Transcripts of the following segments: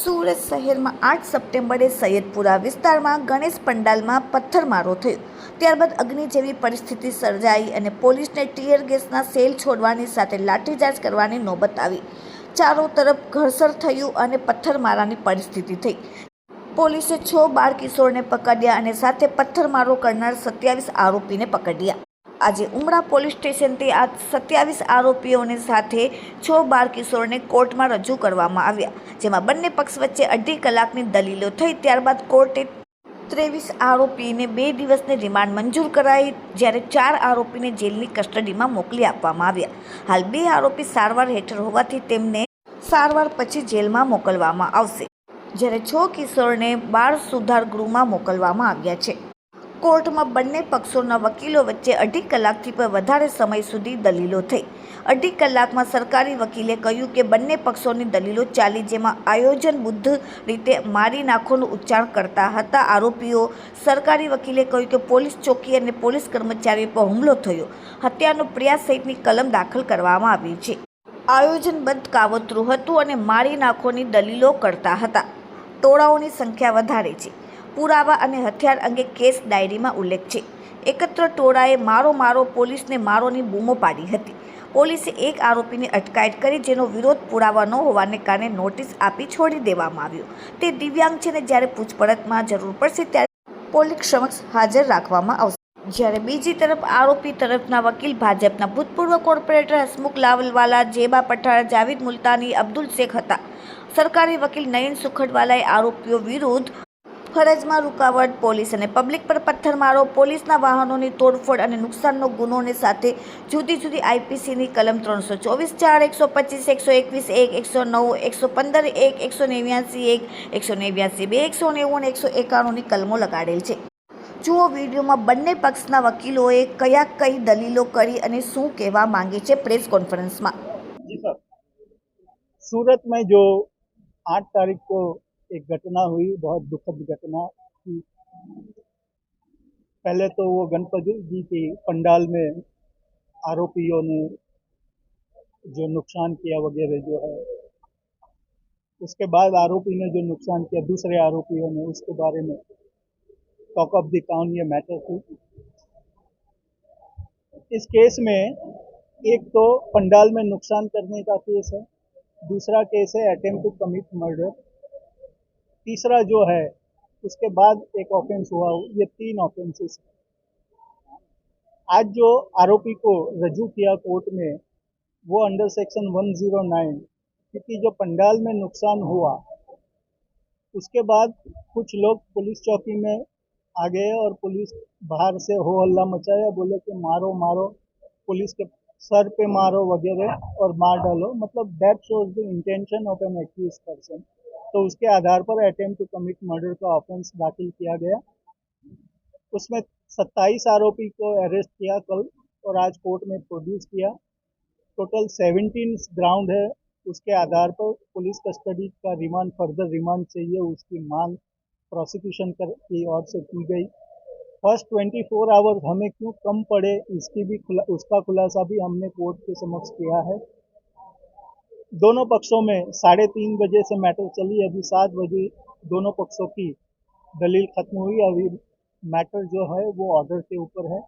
સુરત શહેરમાં આઠ સપ્ટેમ્બરે સૈયદપુરા વિસ્તારમાં ગણેશ પંડાલમાં પથ્થરમારો થયો. ત્યારબાદ અગ્નિ જેવી પરિસ્થિતિ સર્જાઈ અને પોલીસને ટીયર ગેસના સેલ છોડવાની સાથે લાઠીચાર્જ કરવાની નોબત આવી. ચારો તરફ ઘર્ષણ થયું અને પથ્થરમારાની પરિસ્થિતિ થઈ. પોલીસે છ બાળ કિશોરને પકડ્યા અને સાથે પથ્થરમારો કરનાર સત્યાવીસ આરોપીને પકડ્યા. આજે ઉમરા પોલીસ સ્ટેશનથી આ સત્યાવીસ આરોપીઓને સાથે છ બાળ કિશોરને કોર્ટમાં રજૂ કરવામાં આવ્યા, જેમાં બંને પક્ષ વચ્ચે અઢી કલાકની દલીલો થઈ. ત્યારબાદ કોર્ટે ત્રેવીસ આરોપીને બે દિવસની રિમાન્ડ મંજૂર કરાઈ, જ્યારે ચાર આરોપીને જેલની કસ્ટડીમાં મોકલી આપવામાં આવ્યા. હાલ બે આરોપી સારવાર હેઠળ હોવાથી તેમને સારવાર પછી જેલમાં મોકલવામાં આવશે, જ્યારે છ કિશોરને બાળ સુધાર ગૃહમાં મોકલવામાં આવ્યા છે. કોર્ટમાં બંને પક્ષોના વકીલો વચ્ચે અઢી કલાકથી પણ વધારે સમય સુધી દલીલો થઈ. અઢી કલાકમાં સરકારી વકીલે કહ્યું કે બંને પક્ષોની દલીલો ચાલી જેમાં આયોજનબુદ્ધ રીતે મારી નાખોનું ઉચ્ચારણ કરતા હતા. આરોપીઓ સરકારી વકીલે કહ્યું કે પોલીસ ચોકી અને પોલીસ કર્મચારી પર હુમલો થયો. હત્યાનો પ્રયાસ સહિતની કલમ દાખલ કરવામાં આવી છે. આયોજનબદ્ધ કાવતરું હતું અને મારી નાખોની દલીલો કરતા હતા. ટોળાઓની સંખ્યા વધારે છે. પુરાવા અને હથિયાર અંગે કેસ ડાયરીમાં ઉલ્લેખ છે. એકત્ર ટોળાએ મારો મારો પોલીસને મારોની બૂમો પાડી હતી. પોલીસે એક આરોપીની અટકાયત કરી જેનો વિરોધ પુરાવા ન હોવાને કારણે નોટિસ આપી છોડી દેવામાં આવ્યો. તે દિવ્યાંગ છે ને જ્યારે પૂછપરછમાં જરૂર પડશે ત્યારે પોલીસ સમક્ષ હાજર રાખવામાં આવશે. જ્યારે બીજી તરફ આરોપી તરફના વકીલ ભાજપના ભૂતપૂર્વ કોર્પોરેટર હસમુખ લાવલવાલા, જેબા પઠાણ, જાવીદ મુલતાની, અબ્દુલ શેખ હતા. સરકારી વકીલ નયન સુખડવાલાએ આરોપીઓ વિરુદ્ધ ફરજમાં રૂકાવટ પોલીસ અને પબ્લિક પર પથ્થરમારો, પોલીસના વાહનોની તોડફોડ અને નુકસાનનો ગુનોને સાથે જુદી જુદી આઈપીસીની કલમ ત્રણસો ચોવીસ, ચાર એકસો પચીસ, એકસો એકવીસ, એક, એકસો નવ, એકસો પંદર, એક, એકસો નેવ્યાસી, એક, એકસો નેવ્યાસી, બે, એકસો નેવું અને એકસો એકાણુંની કલમો લગાડેલ છે. જુઓ વિડીયોમાં બંને પક્ષના વકીલોએ કયા કઈ દલીલો કરી અને શું કહેવા માંગે છે પ્રેસ કોન્ફરન્સમાં. સુરતમાં જો આઠ તારીખ કો एक घटना हुई, बहुत दुखद घटना थी। पहले तो वो गणपति जी की पंडाल में आरोपियों ने जो नुकसान किया वगैरह जो है, उसके बाद आरोपी ने जो नुकसान किया, दूसरे आरोपियों ने, उसके बारे में टॉक ऑफ़ द टाउन ये मैटर थी। इस केस में एक तो पंडाल में नुकसान करने का केस है, दूसरा केस है अटेम्प्ट टू कमिट मर्डर तीसरा जो है, उसके बाद एक ऑफेंस हुआ, ये तीन ऑफेंसेस आज जो आरोपी को रजू किया कोर्ट में, वो अंडर सेक्शन 109 क्योंकि जो पंडाल में नुकसान हुआ, उसके बाद कुछ लोग पुलिस चौकी में आ गए और पुलिस बाहर से हो हल्ला मचाया, बोले कि मारो मारो, पुलिस के सर पे मारो वगैरह और मार डालो। मतलब that shows the intention of an accused person तो उसके आधार पर अटेम्प्ट टू कमिट मर्डर का ऑफेंस दाखिल किया गया। उसमें 27 आरोपी को अरेस्ट किया कल और आज कोर्ट में प्रोड्यूस किया। टोटल 17 ग्राउंड है। उसके आधार पर पुलिस कस्टडी का रिमांड फर्दर रिमांड चाहिए। उसकी मांग प्रोसिक्यूशन कर की ओर से की गई। फ़र्स्ट 24 आवर्स हमें क्यों कम पड़े? इसकी भी खुला, उसका खुलासा भी हमने कोर्ट के समक्ष किया है। दोनों पक्षों में साढ़े तीन बजे से मैटर चली। अभी सात बजे दोनों पक्षों की दलील खत्म हुई। अभी मैटर जो है, वो ऑर्डर के ऊपर है।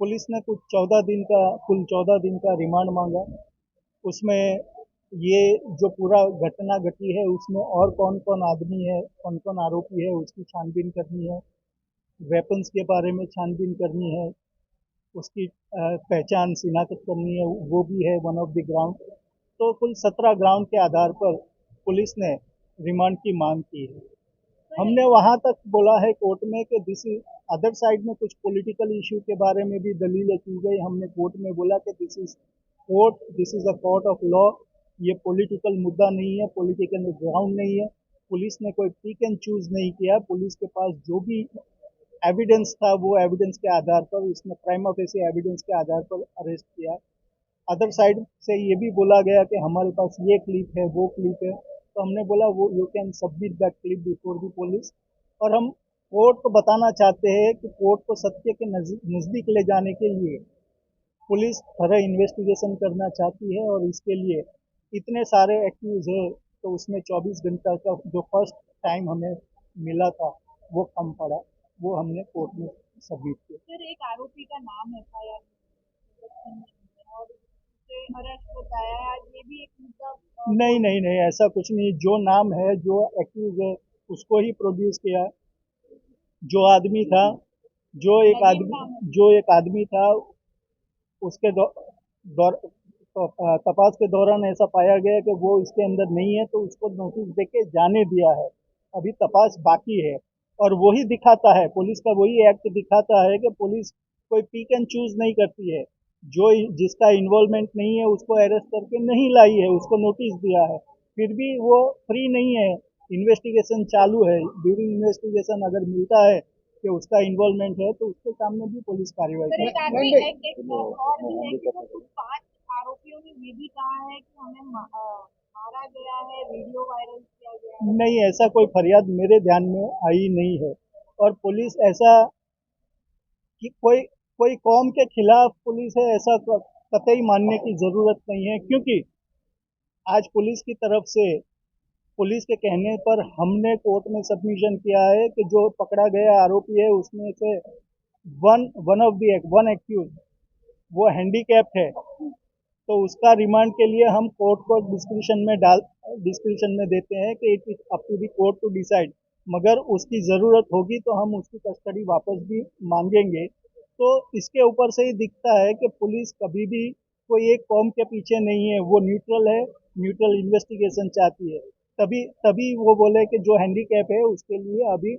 पुलिस ने कुछ चौदह दिन का, कुल चौदह दिन का रिमांड मांगा। उसमें ये जो पूरा घटना घटी है, उसमें और कौन कौन आदमी है कौन कौन आरोपी है, उसकी छानबीन करनी है। वेपन्स के बारे में छानबीन करनी है। उसकी पहचान शिनाख्त करनी है। वो भी है वन ऑफ़ द ग्राउंड तो कुल सत्रह ग्राउंड के आधार पर पुलिस ने रिमांड की मांग की है। हमने वहाँ तक बोला है कोर्ट में कि दिस इज़ अदर साइड में कुछ पॉलिटिकल इशू के बारे में भी दलीलें की गई। हमने कोर्ट में बोला कि this is court this is a court of law ये पॉलिटिकल मुद्दा नहीं है पॉलिटिकल ग्राउंड नहीं है। पुलिस ने कोई पिक एंड चूज़ नहीं किया। पुलिस के पास जो भी एविडेंस था वो एविडेंस के आधार पर उसने क्राइम ऑफ़ एविडेंस के आधार पर अरेस्ट किया। अदर साइड से ये भी बोला गया कि हमारे पास ये क्लिप है, वो क्लिप है। तो हमने बोला, वो you can submit that clip before the police और हम कोर्ट को बताना चाहते हैं कि कोर्ट को सत्य के नज़- नज़दीक ले जाने के लिए पुलिस थरा इन्वेस्टिगेशन करना चाहती है और इसके लिए इतने सारे एक्यूज है तो उसमें 24 घंटा का जो फ़र्स्ट टाइम हमें मिला था, वो कम पड़ा, वो हमने कोर्ट में सबमिट किया। सर, एक आरोपी का नाम एफ़ आई आर और उसे अरेस्ट बताया है आज ये भी एक मुद्दा अ, नहीं नहीं नहीं ऐसा कुछ नहीं। जो नाम है जो एक्यूज है उसको ही प्रोड्यूस किया। जो आदमी था जो एक आदमी जो एक आदमी था उसके दौर तो, तपास के दौरान ऐसा पाया गया कि वो इसके अंदर नहीं है तो उसको नोटिस देके जाने दिया है। अभी तपास बाकी है। और वही दिखाता है पुलिस का वही एक्ट दिखाता है कि पुलिस कोई पिक एंड चूज़ नहीं करती है। जो जिसका इन्वॉल्वमेंट नहीं है उसको अरेस्ट करके नहीं लाई है उसको नोटिस दिया है। फिर भी वो फ्री नहीं है। इन्वेस्टिगेशन चालू है। ड्यूरिंग इन्वेस्टिगेशन अगर मिलता है कि उसका इन्वॉल्वमेंट है तो उसके सामने भी पुलिस कार्रवाई करेगी। आदमी एक एक और भी है कि वो कुछ पाँच आरोपियों ने ये भी कहा है कि हमें मारा गया है वीडियो वायरल किया गया नहीं ऐसा कोई फरियाद मेरे ध्यान में आई नहीं है। और पुलिस ऐसा कि कोई कोई कौम के खिलाफ पुलिस है, ऐसा क- कतई मानने की ज़रूरत नहीं है, क्योंकि आज पुलिस की तरफ़ से, पुलिस के कहने पर हमने कोर्ट में सबमिशन किया है कि जो पकड़ा गया आरोपी है, उसमें से one one of the one accused वो हैंडीकैप्ड है। तो उसका रिमांड के लिए हम कोर्ट को डिस्क्रिप्शन में डाल डिस्क्रिप्शन में देते हैं कि it is up to the court to decide मगर उसकी ज़रूरत होगी तो हम उसकी कस्टडी वापस भी मांगेंगे। तो इसके ऊपर से ही दिखता है कि पुलिस कभी भी कोई एक कॉम के पीछे नहीं है वो न्यूट्रल है न्यूट्रल इन्वेस्टिगेशन चाहती है। तभी तभी वो बोले कि जो हैंडीकैप है उसके लिए अभी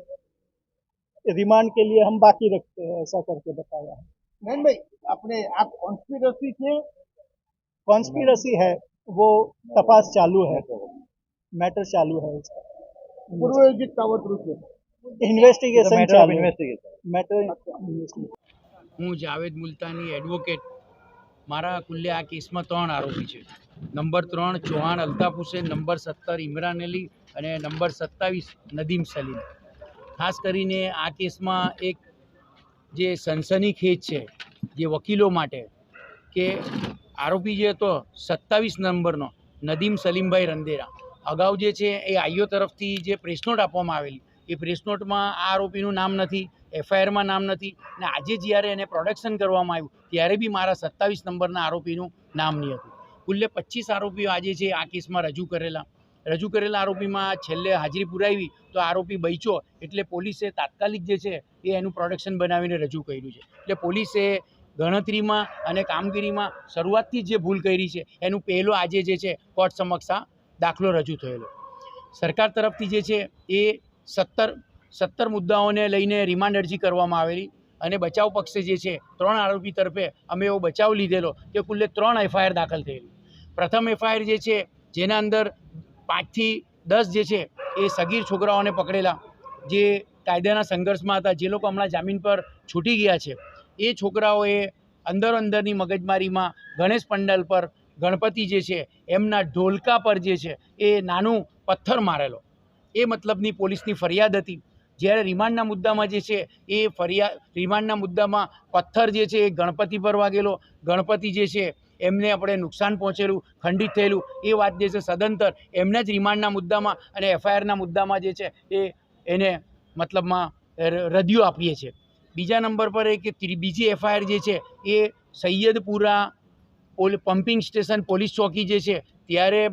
रिमांड के लिए हम बाकी रखते हैं ऐसा करके बताया है। नहीं भाई अपने आप कॉन्स्पिरसी थे कॉन्स्पिरसी है वो तपास चालू है मैटर चालू है इसका इन्वेस्टिगेशन योजित इन्वेस्टिगेशन मैटर इन्वेस्टिगेशन હું જાવેદ મુલતાની એડવોકેટ મારા કુલ્લે આ કેસમાં ત્રણ આરોપી છે. નંબર ત્રણ ચૌહાણ અલ્તાફ હુસેન, નંબર સત્તર ઇમરાન અલી અને નંબર સત્તાવીસ નદીમ સલીમ. ખાસ કરીને આ કેસમાં એક જે સનસનીખેજ છે, જે વકીલો માટે, કે આરોપી જે હતો સત્તાવીસ નંબરનો નદીમ સલીમભાઈ રંદેરા. અગાઉ જે છે એ આઈઓ તરફથી જે પ્રેસ નોટ આપવામાં આવેલી, એ પ્રેસ નોટમાં આ આરોપીનું નામ નથી. એફઆઈઆરમાં નામ નથી. અને આજે જ્યારે એને પ્રોડક્શન કરવામાં આવ્યું, ત્યારે બી મારા સત્તાવીસ નંબરના આરોપીનું નામ નહીં હતું. કુલ્લે પચીસ આરોપીઓ આજે છે આ કેસમાં રજૂ કરેલા. રજૂ કરેલા આરોપીમાં છેલ્લે હાજરી પુરાવી, તો આરોપી બૈચો એટલે પોલીસે તાત્કાલિક જે છે, એ એનું પ્રોડક્શન બનાવીને રજૂ કર્યું છે. એટલે પોલીસે ગણતરીમાં અને કામગીરીમાં શરૂઆતથી જ જે ભૂલ કરી છે, એનું પહેલો આજે જે છે, કોર્ટ સમક્ષ આ દાખલો રજૂ થયેલો. સરકાર તરફથી જે છે, એ સત્તર સત્તર મુદ્દાઓને લઈને રિમાન્ડ અરજી કરવામાં આવેલી અને બચાવ પક્ષે જે છે, ત્રણ આરોપી તરફે અમે એવો બચાવ લીધેલો કે કુલ્લે ત્રણ એફઆઈઆર દાખલ થયેલી. પ્રથમ એફઆઈઆર જે છે, જેના અંદર પાંચથી દસ જે છે, એ સગીર છોકરાઓને પકડેલા. જે કાયદાના સંઘર્ષમાં હતા, જે લોકો હમણાં જામીન પર છૂટી ગયા છે, એ છોકરાઓએ અંદર અંદરની મગજમારીમાં ગણેશ પંડાલ પર ગણપતિ જે છે, એમના ઢોલકા પર જે છે, એ નાનું પથ્થર મારેલો. એ મતલબની પોલીસની ફરિયાદ હતી. જ્યારે રિમાન્ડના મુદ્દામાં જે છે એ ફરિયાદ રિમાન્ડના મુદ્દામાં પથ્થર જે છે એ ગણપતિ પર વાગેલો. ગણપતિ જે છે એમને આપણે નુકસાન પહોંચેલું, ખંડિત થયેલું. એ વાત જે છે સદંતર એમના જ રિમાન્ડના મુદ્દામાં અને એફઆઈઆરના મુદ્દામાં જે છે એ એને મતલબમાં રદિયો આપીએ છીએ. બીજા નંબર પર એ કે બીજી એફઆઈઆર જે છે એ સૈયદપુરા પોલ, પમ્પિંગ સ્ટેશન પોલીસ ચોકી જે છે ત્યારે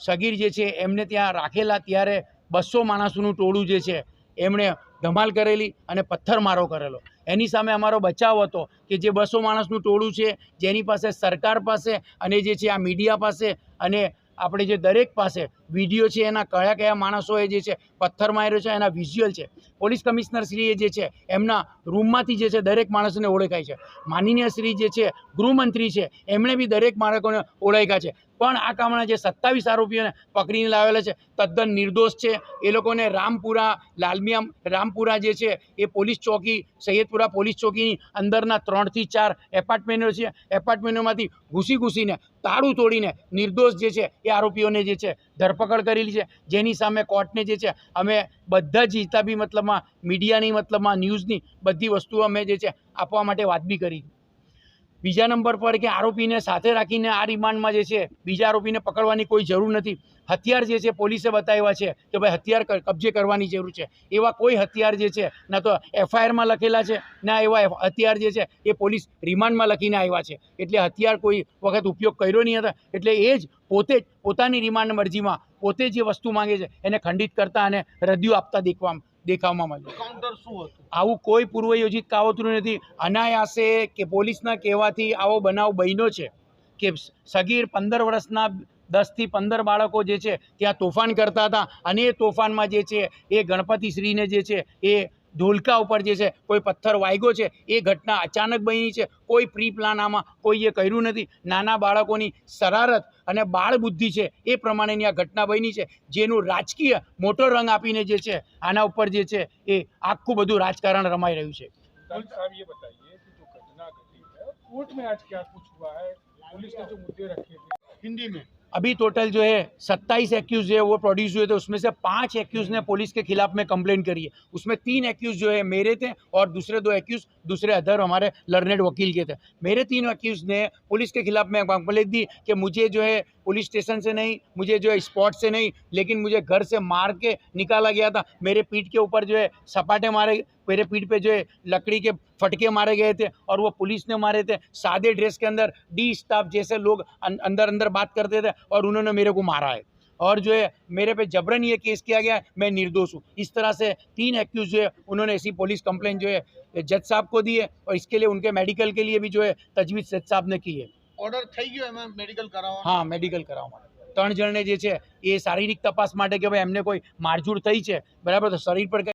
સગીર જે છે એમને ત્યાં રાખેલા, ત્યારે બસો માણસોનું ટોળું જે છે એમણે ધમાલ કરેલી અને પથ્થરમારો કરેલો. એની સામે અમારો બચાવ હતો કે જે બસો માણસનું ટોળું છે, જેની પાસે સરકાર પાસે અને જે છે આ મીડિયા પાસે અને આપણે જે દરેક પાસે વીડિયો છે, એના કયા કયા માણસોએ જે છે, પથ્થર માર્યો છે, એના વિઝ્યુઅલ છે. પોલીસ કમિશનર શ્રીએ જે છે, એમના રૂમમાંથી જે છે, દરેક માણસને ઓળખાય છે. માનનીય શ્રી જે છે, ગૃહમંત્રી છે, એમણે બી દરેક બાળકોને ઓળખ્યા છે. પણ આ કામના જે સત્તાવીસ આરોપીઓને પકડીને લાવેલા છે, તદ્દન નિર્દોષ છે. એ લોકોને રામપુરા લાલમિયા રામપુરા જે છે, એ પોલીસ ચોકી, સૈયદપુરા પોલીસ ચોકીની અંદરના ત્રણથી ચાર એપાર્ટમેન્ટો છે. એપાર્ટમેન્ટોમાંથી ઘૂસી ઘૂસીને તાળું તોડીને નિર્દોષ જે છે, એ આરોપીઓને જે છે ધરપકડ કરેલી છે. જેની સામે કોર્ટને જે છે, અમે બધા જ હિતાબી મતલબમાં, મીડિયાની મતલબમાં, ન્યૂઝની બધી વસ્તુઓ અમે જે છે, આપવા માટે વાત બી કરી. બીજા નંબર પર કે આરોપીને સાથે રાખીને આ રિમાન્ડમાં જે છે, બીજા આરોપીને પકડવાની કોઈ જરૂર નથી. હથિયાર જે છે, પોલીસે બતાવ્યા છે કે ભાઈ હથિયાર કબજે કરવાની જરૂર છે. એવા કોઈ હથિયાર જે છે, ના તો એફઆઈઆરમાં લખેલા છે, ના એવા હથિયાર જે છે, એ પોલીસ રિમાન્ડમાં લખીને આવ્યા છે. એટલે હથિયાર કોઈ વખત ઉપયોગ કર્યો નહીં હતા. એટલે એ જ પોતે જ પોતાની રિમાન્ડ મરજીમાં પોતે જે વસ્તુ માંગે છે, એને ખંડિત કરતા અને રદિયો આપતા દેખવા દેખાવમાં મળે કાઉન્ટર શું હતું? આવું કોઈ પૂર્વયોજિત કાવતરું નથી. અનાયાસે કે પોલીસના કહેવાથી આવો બનાવ બન્યો છે કે સગીર પંદર વર્ષના દસથી પંદર બાળકો જે છે ત્યાં તોફાન કરતા હતા. અને એ તોફાનમાં જે છે એ ગણપતિશ્રીને જે છે એ ઢોલકા ઉપર જે છે કોઈ પથ્થર વાગ્યો છે એ ઘટના અચાનક બની છે કોઈ પ્રી પ્લાન આમાં કોઈએ કર્યું નથી નાના બાળકોની શરારત અને બાળ બુદ્ધિ છે એ પ્રમાણેની આ ઘટના બની છે જેનું રાજકીય મોટો રંગ આપીને જે છે આના ઉપર જે છે એ આખું બધું રાજકારણ રમાઈ રહ્યું છે डॉक्टर साहब ये बताइए कि जो घटना घटी है कोर्ट में आज क्या कुछ हुआ है पुलिस ने जो मुद्दे रखे थे हिंदी में अभी टोटल जो है, सत्ताईस एक्यूज जो है, वो प्रोड्यूस हुए थे। उसमें से पाँच एक्यूज ने पुलिस के खिलाफ में कंप्लेन करी है। उसमें तीन एक्यूज जो है, मेरे थे और दूसरे दो एक्यूज दूसरे अदर हमारे लर्नेड वकील के थे। मेरे तीन एक्यूज ने पुलिस के खिलाफ में कंप्लेन दी कि मुझे जो है पुलिस स्टेशन से नहीं, मुझे जो है स्पॉट से नहीं, लेकिन मुझे घर से मार के निकाला गया था। मेरे पीठ के ऊपर जो है सपाटे मारे, मेरे पीठ पे जो है लकड़ी के फटके मारे गए थे और वो पुलिस ने मारे थे। सादे ड्रेस के अंदर डी स्टाफ जैसे लोग अं- अंदर अंदर बात करते थे और उन्होंने मेरे को मारा है। और जो है मेरे पे जबरन ये केस किया गया है, मैं निर्दोष हूँ। इस तरह से तीन एक्यूज जो है, उन्होंने ऐसी पुलिस कंप्लेंट जो है, जज साहब को दी है और इसके लिए उनके मेडिकल के लिए भी जो है तजवीज़ जज साहब ने की है। ઓર્ડર થઈ ગયો એમાં મેડિકલ કરાવવા હા મેડિકલ કરાવવા માટે ત્રણ જણને જે છે એ શારીરિક તપાસ માટે કે ભાઈ એમને કોઈ મારઝૂડ થઈ છે, બરાબર? તો શરીર પર